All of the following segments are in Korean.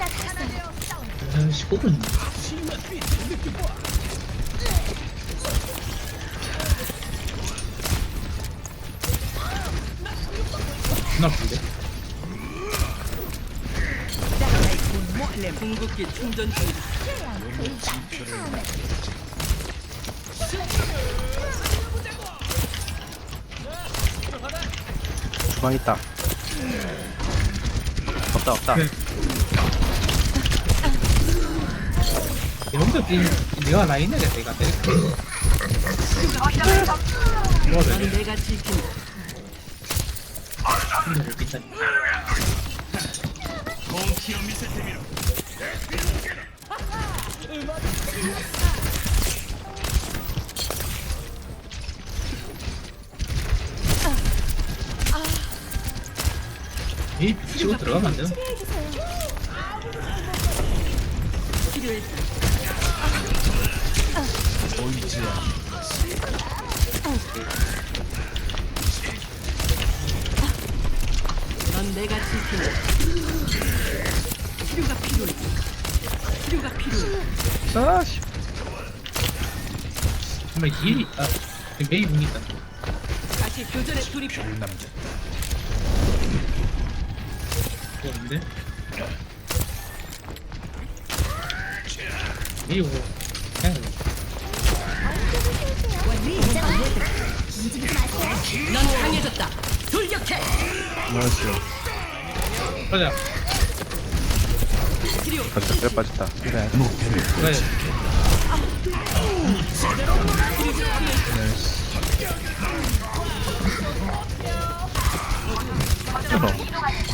한 15분. 존나 아픈데? 궁극기 충전 중이다. 주방 있다. 없다 없다. 네. 여기서 뛰 내가 라인 내겠다 이거 넌 내가 지킨다. 못 뛴다. 이 치고 들어가면 안. 넌 내가 지킨다. 치료가 필요해. 치료가 필요해. 아 씨. 정말 힐이 있다. 메이 궁이 있다. 다시 교전에 돌입해. 그건데? 메이 오고 그냥 넌 강해졌다. 돌격해. 나이스. 가자. 빠졌다. 빼 빠졌다. 그래. 그래.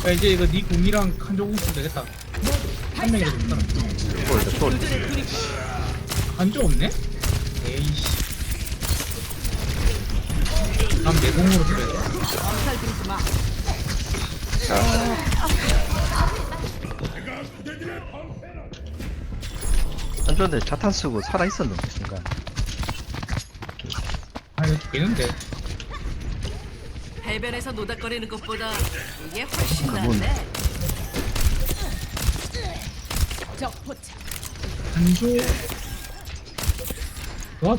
야, 이제 이거 네 궁이랑 한조 궁 쓰면 되겠다. 한 명이 초월. 교전에 돌입해. 한조 없네? 에이씨. 다음 내 궁으로 써야 돼. 마. 한전에 자탄 쓰고 살아 있었는데 순간. 아, 이거 되는데. 해변에서 노닥거리는 것보다 이게 훨씬 그건- 낫네. 적 포착. 한조. 도와,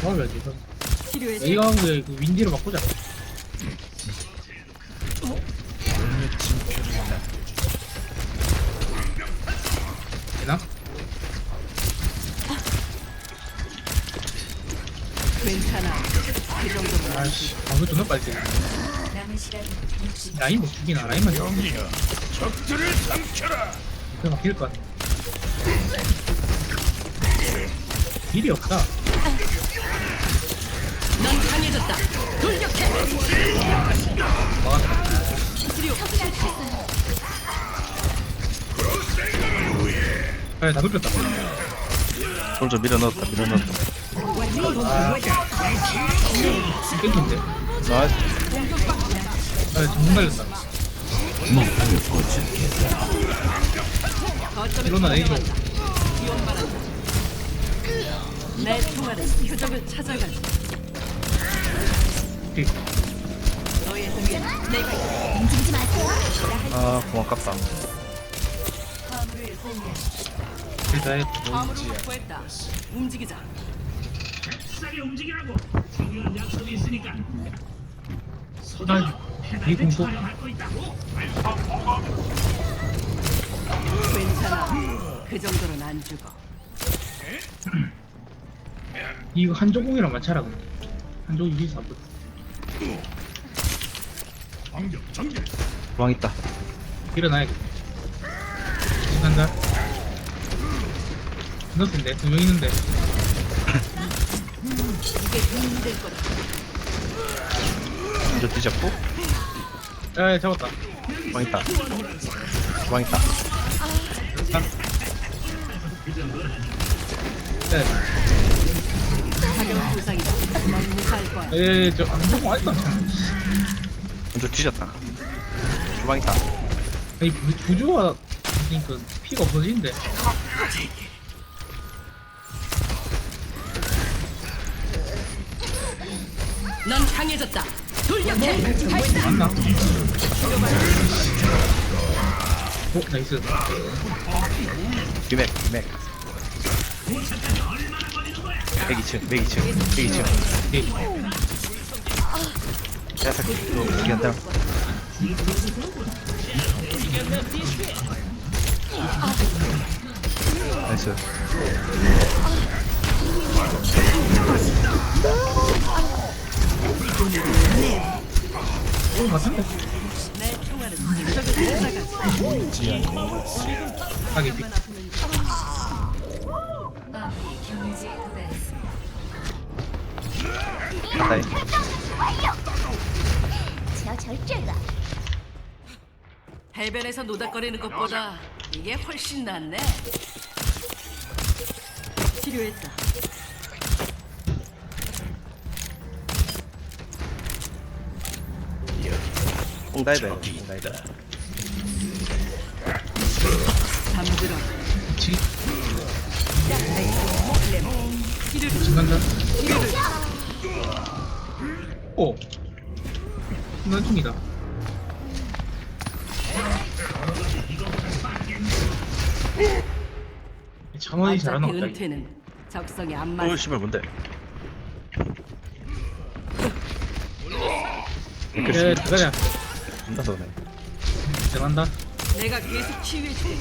도와줘야지. 이거. 내가 하고 그 윈디로 바꾸자. 아이씨, 방금 존나 빨리. 라인 못 죽이나, 라인만 죽이나. 적들을 삼켜라. 그냥 바뀔 것 같아. 일이 없다. 넌 강해졌다. 돌격해. 치료. 아, 다 눕혔다. 솔저 밀어 넣었다. 밀어 넣었다. 땡긴데. 나이스. 아, 정말 일어나. 내 표적을. 픽. 너의 내가. 아. 일단 확보했다. 움직이자. 난, 이 공속. 괜찮아. 그 정도는 안 죽어. 이거 한조공이랑 맞춰라. 그럼. 한조 이기서 안 붙어. 방격 전개. 주방 있다. 일어나야겠다. 간다. 넣었는데, 두명 있는데. 이게 도움될 거다. 먼저 뒤잡고. 야, 야, 잡았다. 주방 있다. 주방 있다. 네. 가벼운 부상이다. 넌 무사할 거야. 에, 저, 한조공 아직도 안 차. 먼저 뒤졌다. 주방 있다. 아니, 부- 부조화, 그러니까 피가 없어지는데. 넌 강해졌다. 돌격해. 맞나? 오 나이스. 비맥 비맥. 102층 102층 102층 오케이 야사 너 한다. 나이스 절제가 해변에서 노닥거리는 것보다 이게 훨씬 낫네. 치료했다. 잠들어. 치 중간다 오. 순간 중이다. 장원이 어차피 보다 은퇴는 적성에 안어 맞아. 씨발 뭔데? 예 들어가자 존나 쏘네 잘한다 내가 계속 치유해줄게.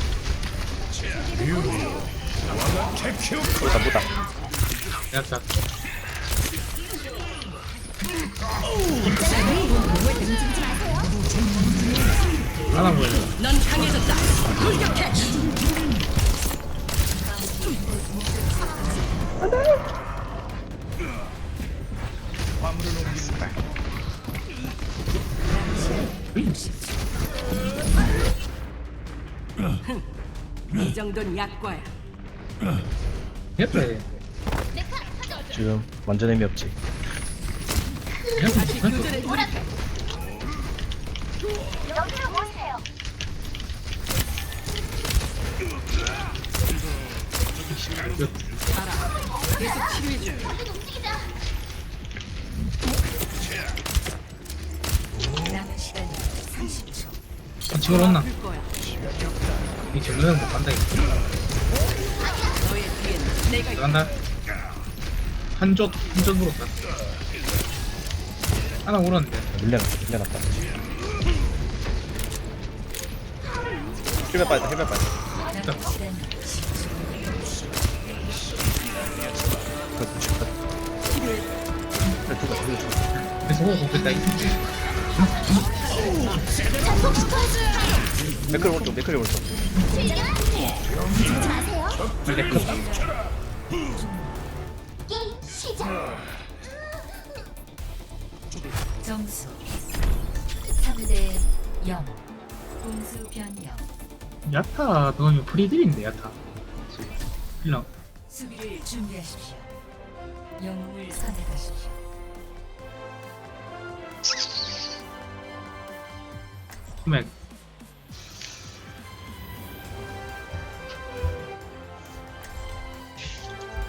보다 보다 야자 하나 보여 넌 강해졌다. 공격해. 이 정도는 약과야. 지금 완전 의미 없지 다시 오세요. 알아. 계속. 지금 온나 아플 거야. 이 정도면 못 간다 이거. 들어간다. 한쪽 한쪽 물었다. 하나 울었는데. 밀려났다 밀려났다. 힐백 빠졌다 힐백 빠졌다. 일단 그거 죽다. 그래 죽어 죽어 죽어. 그래서 호흡 못했다 이거 맥클 오른쪽 맥클 오른쪽. 시작. 점수 3대 0 공수 변경 야타 넣으면 프리딜인데 야타. 일랑 수비를 준비하십시오. 영웅을 선택하십시오 맥.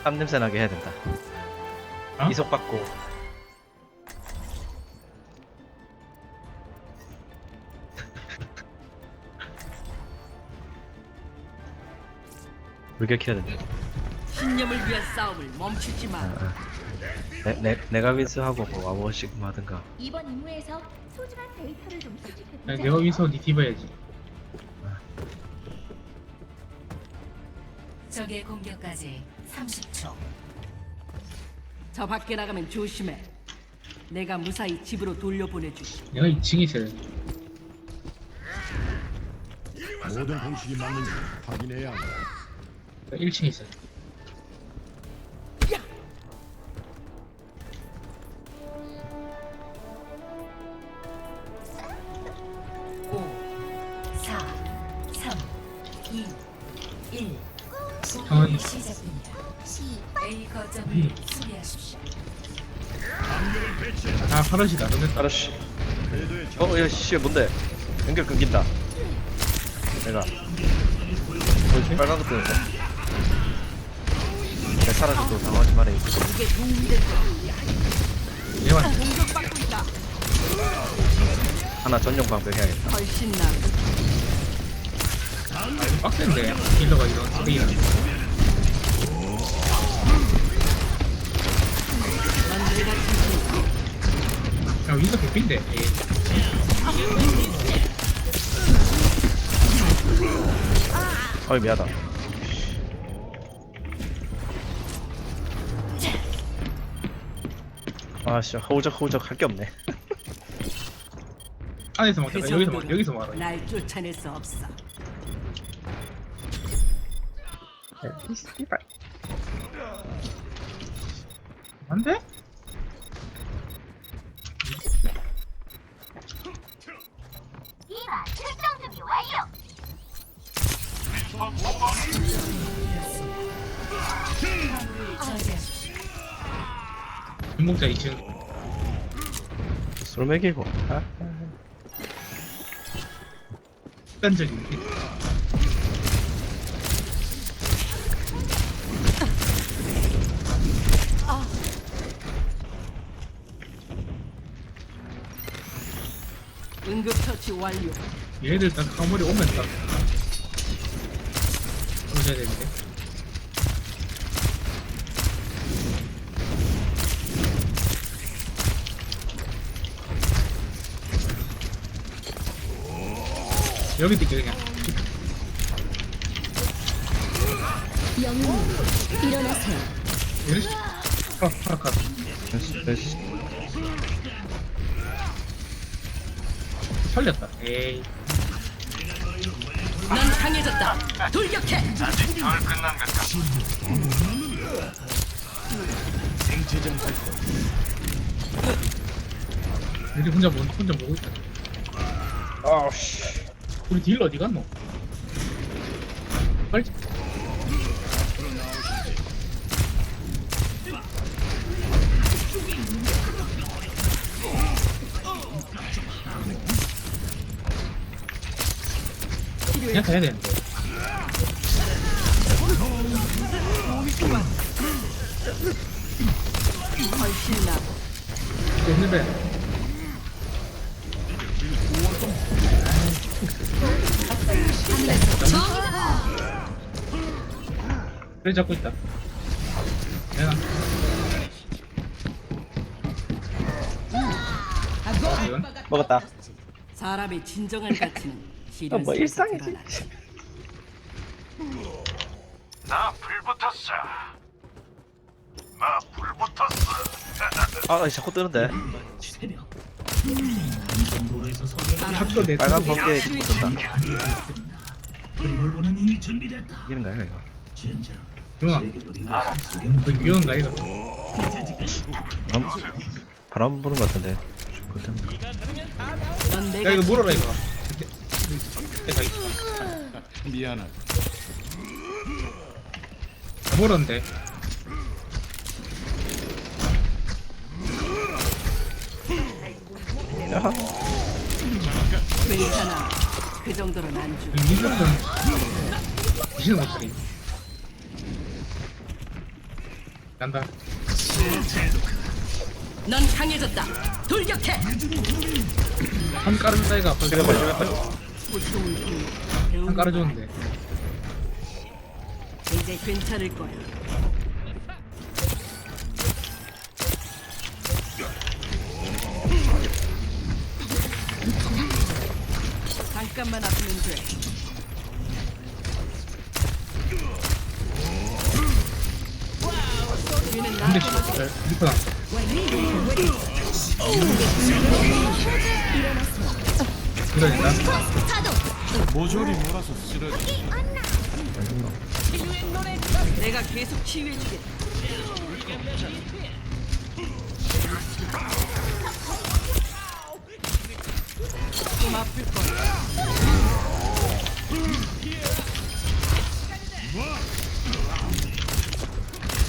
땀 냄새 나게 해야 된다. 어? 이속 받고. 물결켜야 된다. 신념을 위한 싸움을 멈추지 마. 내, 내, 내가 윈스하고 뭐 와보시고 하든가. 이번 임무에서 소중한 데이터를 좀 수집해 야, 내가 여기서 니 뒤봐야지 적의 공격까지 30초 저 밖에 나가면 조심해. 내가 무사히 집으로 돌려보내줄게. 내가 2층에 있어야 돼 모든 공식이 맞는지 확인해야 한다. 1층에 있어야 돼 4, 3, 2, 1. 공격이 시작됩니다. A 거점을 수비하십시오. 아 파란시다 근데 알았어. 어, 야, 씨, 뭔데? 연결 끊긴다. 내가. 뭐지? 빨간 거 뜨는 거. 내 사라져도 당황하지 말아야 얘만 하나 전용 방벽 해야겠다. 훨씬 나은 빡센데. 딜러가 이런 지킨 야 윈서 개핀데. 어이 미안하다. 아씨 허우적 허우적 할 게 없네. 안에서 그 여기서 먹 여기서 먹어 날 쫓아낼 수 없어. 안돼? 출동 준비 완료. 저지하십시오. 중복자 2층 술 먹이고 아, 습관적인 게 응급 처치 완료. 얘들 딱 화물이 오면 딱 그러셔야 되는데 여기 뛸게 그냥 영웅 일어나세요. 이러시 아, 아, 아. 됐어 됐어 살렸다. 에이. 넌 강해졌다. 돌격해. 우리 혼자 뭐, 혼자 보고 있다. 아우씨. 우리 딜러 어디 갔노? 빨리 그냥 가야 되는데. 됐는데 그래 잡고 있다. 내가 이건? 먹었다. 사람의 진정한 가치는 아, 뭐 일상이지. 나 불붙었어. 나 불붙었어. 아 자꾸 뜨는데. 학교 내 빨간 번개에 붙었다. 이기는 거야 이거. 그 위험한가 이거 바람, 바람 부는 것 같은데. 야 이거 물어라 이거 미안하다. 물었는데 야하 괜찮아. 그 정도는 안 주. 민수는 미치는 목소리 난다 넌 강해졌다. 돌격해. 한 깔은 사이가 벌써 지금 빨리 지금 빨리 한 깔아줬는데. 이제 괜찮을 거야. 잠깐만 아프면 돼. 근데 리퍼 나 그러니까 모조리 몰아서 쓰러져. 내가 계속 치유해주게. 좀 아플 거야.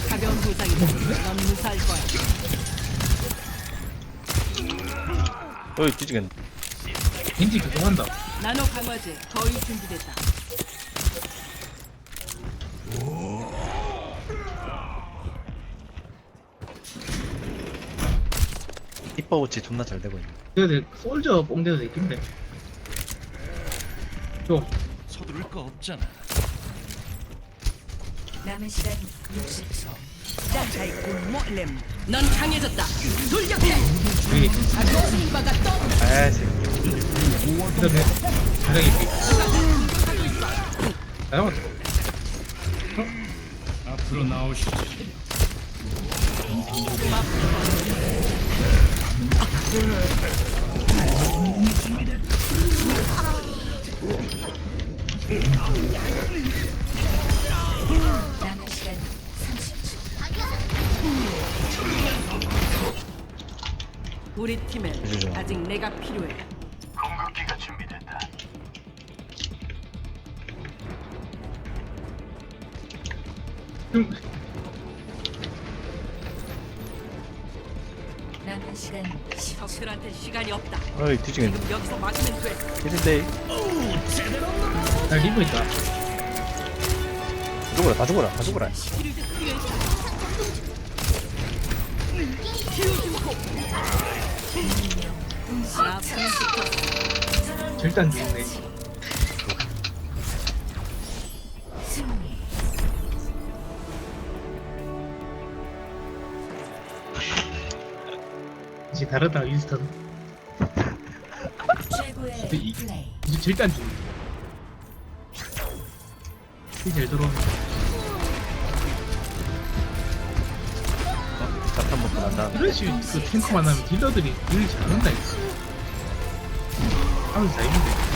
가벼운 부상이다. 넌 무사할 거야. 어이 뒤지겠네 겐지 그거 한다 나노 강화제 거의 준비됐다. 이뻐워치 존나 잘 되고 있네 근데 솔저 뽕대도 있긴데 좀 서두를 거 없잖아. 남은 시간 60초. 넌 강해졌다. 돌격해. 아 새끼 잡았어 앞으로 나오시지. 우리 팀엔 해주죠. 아직 내가 필요해. 공격기가 준비됐다. 좀 남은 시간 10초. 적들한테 시간이 없다. 어이 뒤지겠네 지금 여기서 막으면 돼. 나 리버 있다 죽어라 다 죽어라 다 죽어라 나 분식도 절단 죽네. 이제 다르다 윈스턴 최고의 이-. 이제 절단 죽네 이제 들어오면 이런 식으로 그 탱크만 하면 딜러들이 딜을 잘한다 하면서 다 있는데